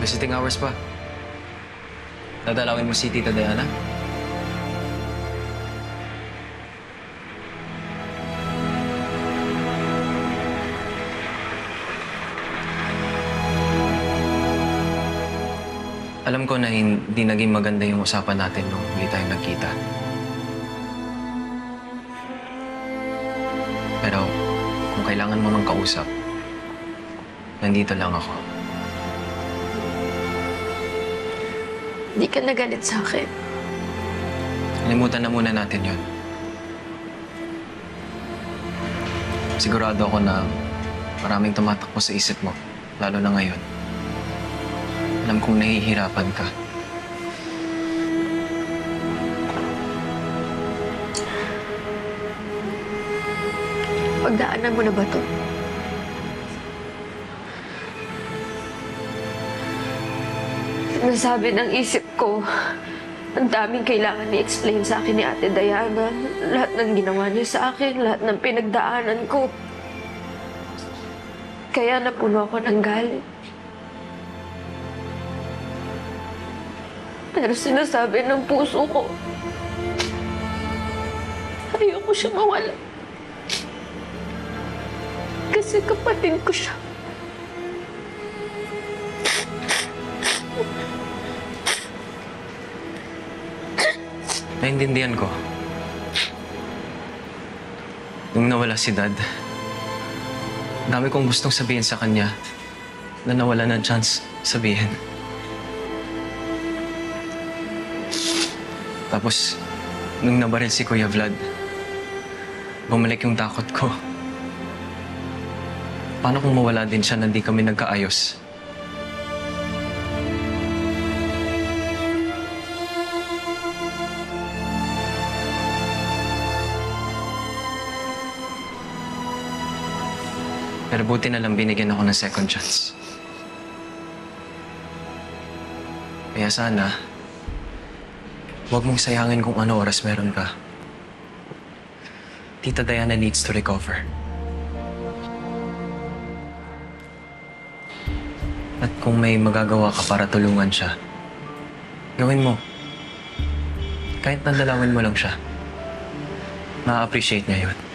Visiting hours pa. Dadalawin mo si Tita Diana? Alam ko na hindi naging maganda yung usapan natin nung huli tayo nagkita. Pero kung kailangan mo ng kausap, nandito lang ako. Hindi ka nagalit sa akin. Limutan na muna natin yon. Sigurado ako na maraming tumatakbo sa isip mo, lalo na ngayon. Alam kong nahihirapan ka. Pagdaanan mo na ba to? Nasabi ng isip ko, ang daming kailangan i-explain sa akin ni Ate Diana. Lahat ng ginawa niya sa akin, lahat ng pinagdaanan ko. Kaya napuno ako ng galit. Pero sinasabi ng puso ko, ayoko siya mawala. Kasi kapatid ko siya. Naintindihan ko. Nung nawala si Dad, dami kong gustong sabihin sa kanya na nawala ng chance sabihin. Tapos, nung nabaril si Kuya Vlad, bumalik yung takot ko. Paano kung mawala din siya na di kami nagkaayos? Pero buti na lang binigyan ako ng second chance. Kaya sana, huwag mong sayangin kung ano oras meron ka. Tita Diana needs to recover. At kung may magagawa ka para tulungan siya, gawin mo. Kahit nandalawin mo lang siya. Ma-appreciate niya yun.